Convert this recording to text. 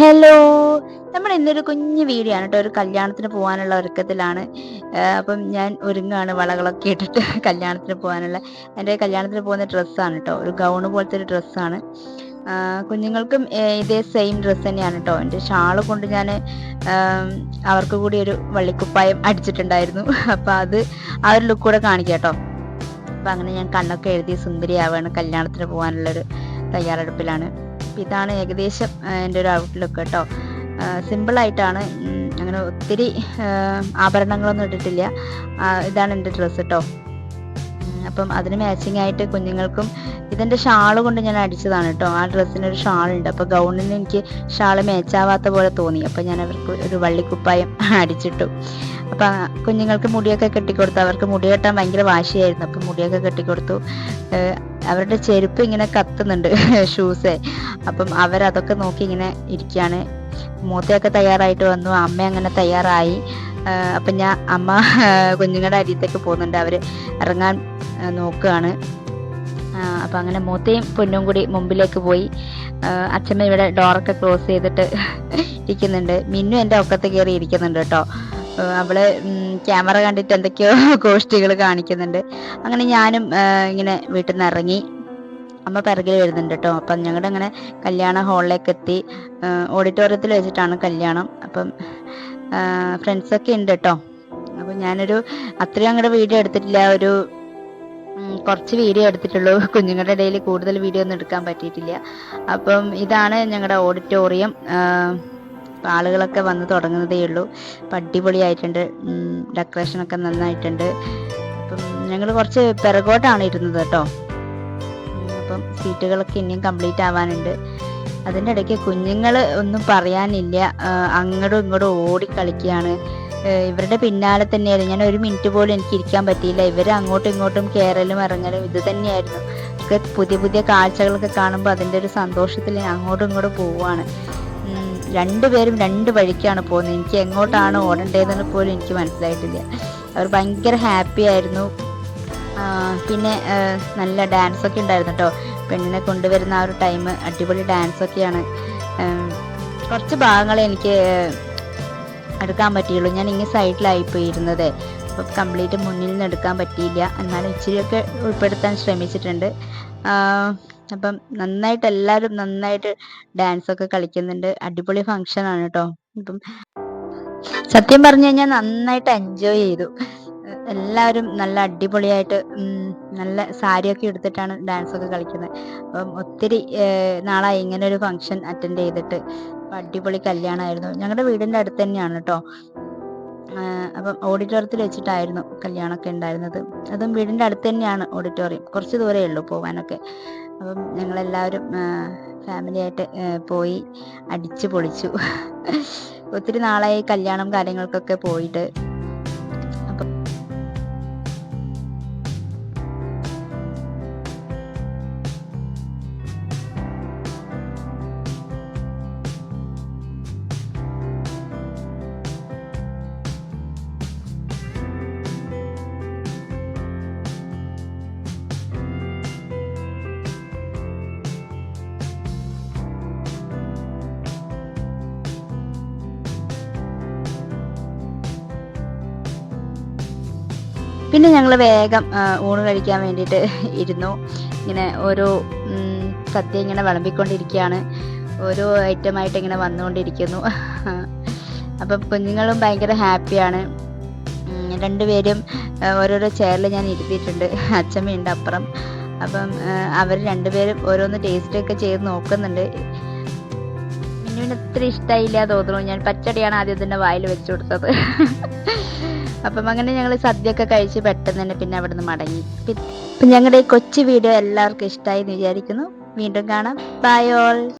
Hello നമ്മൾ ഇന്നൊരു കുഞ്ഞു വീഡിയോ ആണ് കേട്ടോ. ഒരു കല്യാണത്തിന് പോകാനുള്ള ഒരുക്കത്തിലാണ്. അപ്പം ഞാൻ ഒരുങ്ങാണ് വളകളൊക്കെ ഇട്ടിട്ട് കല്യാണത്തിന് പോകാനുള്ള. എന്റെ കല്യാണത്തിന് പോകുന്ന ഡ്രസ്സാണ് കേട്ടോ. ഒരു ഗൗണ് പോലത്തെ ഒരു ഡ്രസ്സാണ് കുഞ്ഞുങ്ങൾക്കും ഇതേ സെയിം ഡ്രസ്സ് തന്നെയാണ് കേട്ടോ. എന്റെ ഷാൾ കൊണ്ട് ഞാൻ അവർക്ക് കൂടി ഒരു വള്ളിക്കുപ്പായം അടിച്ചിട്ടുണ്ടായിരുന്നു. അപ്പം അത് ആ ഒരു ലുക്ക് കൂടെ കാണിക്കാം കേട്ടോ. അപ്പം അങ്ങനെ ഞാൻ കണ്ണൊക്കെ എഴുതി സുന്ദരിയാവാണ് കല്യാണത്തിന് പോകാനുള്ളൊരു തയ്യാറെടുപ്പിലാണ്. ഇതാണ് ഏകദേശം എന്റെ ഒരു ഔട്ട്ലുക്ക് കേട്ടോ സിമ്പിളായിട്ടാണ് അങ്ങനെ ഒത്തിരി ആഭരണങ്ങളൊന്നും ഇട്ടിട്ടില്ല. ഇതാണ് എന്റെ ഡ്രസ്സ് കേട്ടോ അപ്പം അതിന് മാച്ചിങ് ആയിട്ട് കുഞ്ഞുങ്ങൾക്കും ഇതെന്റെ ഷാൾ കൊണ്ട് ഞാൻ അടിച്ചതാണ് കേട്ടോ. ആ ഡ്രസ്സിന് ഒരു ഷാൾ ഉണ്ട് അപ്പോൾ ഗൗണിന് എനിക്ക് ഷാൾ മേച്ചാവാത്ത പോലെ തോന്നി. അപ്പോൾ ഞാൻ അവർക്ക് ഒരു വള്ളിക്കുപ്പായം അടിച്ചിട്ടു. അപ്പം കുഞ്ഞുങ്ങൾക്ക് മുടിയൊക്കെ കെട്ടിക്കൊടുത്തു. അവർക്ക് മുടി കെട്ടാൻ ഭയങ്കര വാശിയായിരുന്നു. അപ്പം മുടിയൊക്കെ കെട്ടിക്കൊടുത്തു. അവരുടെ ചെരുപ്പ് ഇങ്ങനെ കത്തുന്നുണ്ട് ഷൂസേ അപ്പം അവരതൊക്കെ നോക്കി ഇങ്ങനെ ഇരിക്കുകയാണ് മൂത്തയൊക്കെ തയ്യാറായിട്ട് വന്നു. അമ്മ അങ്ങനെ തയ്യാറായി. അപ്പം ഞാൻ അമ്മ കുഞ്ഞുങ്ങളുടെ അരിയത്തേക്ക് പോകുന്നുണ്ട്. അവർ ഇറങ്ങാൻ നോക്കുകയാണ്. അപ്പം അങ്ങനെ മൂത്തയും പൊന്നും കൂടി മുമ്പിലേക്ക് പോയി. അച്ഛമ്മ ഇവിടെ ഡോറൊക്കെ ക്ലോസ് ചെയ്തിട്ട് ഇരിക്കുന്നുണ്ട്. മിന്നു എന്റെ ഒക്കത്ത് കയറി ഇരിക്കുന്നുണ്ട് കേട്ടോ. അവൾ ക്യാമറ കണ്ടിട്ട് എന്തൊക്കെയോ ഗോഷ്ടികൾ കാണിക്കുന്നുണ്ട്. അങ്ങനെ ഞാനും ഇങ്ങനെ വീട്ടിൽ നിന്ന് ഇറങ്ങി. അമ്മ പിറകിൽ വരുന്നുണ്ട് കേട്ടോ. അപ്പം ഞങ്ങളുടെ അങ്ങനെ കല്യാണ ഹാളിലേക്ക് എത്തി. ഓഡിറ്റോറിയത്തിൽ വെച്ചിട്ടാണ് കല്യാണം. അപ്പം ഫ്രണ്ട്സൊക്കെ ഉണ്ട് കേട്ടോ. അപ്പം ഞാനൊരു അത്രയും അങ്ങോട്ട് വീഡിയോ എടുത്തിട്ടില്ല. ഒരു കുറച്ച് വീഡിയോ എടുത്തിട്ടുള്ളൂ. കുഞ്ഞുങ്ങളുടെ ഇടയിൽ കൂടുതൽ വീഡിയോ ഒന്നും എടുക്കാൻ പറ്റിയിട്ടില്ല. അപ്പം ഇതാണ് ഞങ്ങളുടെ ഓഡിറ്റോറിയം. ആളുകളൊക്കെ വന്ന് തുടങ്ങുന്നതേ ഉള്ളൂ. അപ്പം അടിപൊളിയായിട്ടുണ്ട് ഡെക്കറേഷനൊക്കെ നന്നായിട്ടുണ്ട്. അപ്പം ഞങ്ങൾ കുറച്ച് പിറകോട്ടാണ് ഇരുന്നത് കേട്ടോ. അപ്പം സീറ്റുകളൊക്കെ ഇനിയും കംപ്ലീറ്റ് ആവാനുണ്ട്. അതിന്റെ ഇടയ്ക്ക് കുഞ്ഞുങ്ങൾ ഒന്നും പറയാനില്ല. അങ്ങോട്ടും ഇങ്ങോട്ടും ഓടി കളിക്കുകയാണ്. ഏ, ഇവരുടെ പിന്നാലെ തന്നെയായിരുന്നു. ഞാൻ ഒരു മിനിറ്റ് പോലും എനിക്ക് ഇരിക്കാൻ പറ്റിയില്ല. ഇവർ അങ്ങോട്ടും ഇങ്ങോട്ടും കയറലും ഇറങ്ങലും ഇത് തന്നെയായിരുന്നു. ഒക്കെ പുതിയ പുതിയ കാഴ്ചകളൊക്കെ കാണുമ്പോൾ അതിന്റെ ഒരു സന്തോഷത്തിൽ അങ്ങോട്ടും ഇങ്ങോട്ടും പോവുകയാണ്. രണ്ടുപേരും രണ്ട് വഴിക്കാണ് പോകുന്നത്. എനിക്ക് എങ്ങോട്ടാണ് ഓടേണ്ടതെന്ന് പോലും എനിക്ക് മനസ്സിലായിട്ടില്ല. അവർ ഭയങ്കര ഹാപ്പി ആയിരുന്നു. പിന്നെ നല്ല ഡാൻസ് ഒക്കെ ഉണ്ടായിരുന്നു കേട്ടോ പെണ്ണിനെ കൊണ്ടുവരുന്ന ആ ഒരു ടൈം അടിപൊളി ഡാൻസ് ഒക്കെയാണ്. കുറച്ച് ഭാഗങ്ങൾ എനിക്ക് എടുക്കാൻ പറ്റിയുള്ളൂ. ഞാൻ ഇങ്ങനെ സൈഡിലായി പോയിരുന്നത്. അപ്പോൾ കംപ്ലീറ്റ് മുന്നിൽ നിന്ന് എടുക്കാൻ പറ്റിയില്ല. എന്നാലും ഇച്ചിരിയൊക്കെ ഉൾപ്പെടുത്താൻ ശ്രമിച്ചിട്ടുണ്ട്. അപ്പം നന്നായിട്ട് എല്ലാവരും നന്നായിട്ട് ഡാൻസ് ഒക്കെ കളിക്കുന്നുണ്ട്. അടിപൊളി ഫങ്ഷൻ ആണ് കേട്ടോ ഇപ്പം സത്യം പറഞ്ഞു കഴിഞ്ഞാൽ നന്നായിട്ട് എൻജോയ് ചെയ്തു. എല്ലാവരും നല്ല അടിപൊളിയായിട്ട് നല്ല സാരിയൊക്കെ എടുത്തിട്ടാണ് ഡാൻസ് ഒക്കെ കളിക്കുന്നത്. അപ്പം ഒത്തിരി നാളായി ഇങ്ങനെ ഒരു ഫംഗ്ഷൻ അറ്റൻഡ് ചെയ്തിട്ട്. അപ്പം അടിപൊളി കല്യാണമായിരുന്നു ഞങ്ങളുടെ വീടിന്റെ അടുത്ത് തന്നെയാണ് കേട്ടോ അപ്പം ഓഡിറ്റോറിയത്തിൽ വെച്ചിട്ടായിരുന്നു കല്യാണമൊക്കെ ഉണ്ടായിരുന്നത് അതും വീടിന്റെ അടുത്ത് തന്നെയാണ് ഓഡിറ്റോറിയം കുറച്ച് ദൂരമേ ഉള്ളൂ പോകാനൊക്കെ അപ്പം ഞങ്ങളെല്ലാവരും ഫാമിലി ആയിട്ട് പോയി അടിച്ചു പൊളിച്ചു. ഒത്തിരി നാളായി കല്യാണം കാര്യങ്ങൾക്കൊക്കെ പോയിട്ട് പിന്നെ ഞങ്ങൾ വേഗം ഊണ് കഴിക്കാൻ വേണ്ടിയിട്ട് ഇരുന്നു. ഇങ്ങനെ ഓരോ സദ്യ ഇങ്ങനെ വിളമ്പിക്കൊണ്ടിരിക്കുകയാണ് ഓരോ ഐറ്റം ആയിട്ട് ഇങ്ങനെ വന്നുകൊണ്ടിരിക്കുന്നു. അപ്പം കുഞ്ഞുങ്ങളും ഭയങ്കര ഹാപ്പിയാണ് രണ്ടുപേരും ഓരോരോ ചെയറിൽ ഞാൻ ഇരുത്തിയിട്ടുണ്ട്. അച്ഛമ്മയുണ്ട് അപ്പുറം. അപ്പം അവർ രണ്ടുപേരും ഓരോന്ന് ടേസ്റ്റ് ഒക്കെ ചെയ്ത് നോക്കുന്നുണ്ട്. മിന്നുവിന് അത്ര ഇഷ്ടമായില്ല തോന്നുന്നു. ഞാൻ പച്ചടിയാണ് ആദ്യം തന്നെ വായിൽ വെച്ചു കൊടുത്തത്. അപ്പം അങ്ങനെ ഞങ്ങൾ സദ്യയൊക്കെ കഴിച്ച് പെട്ടെന്ന് തന്നെ പിന്നെ അവിടെ നിന്ന് മടങ്ങി ഞങ്ങളുടെ ഈ കൊച്ചു വീഡിയോ എല്ലാവർക്കും ഇഷ്ടമായി എന്ന് വിചാരിക്കുന്നു. വീണ്ടും കാണാം. By all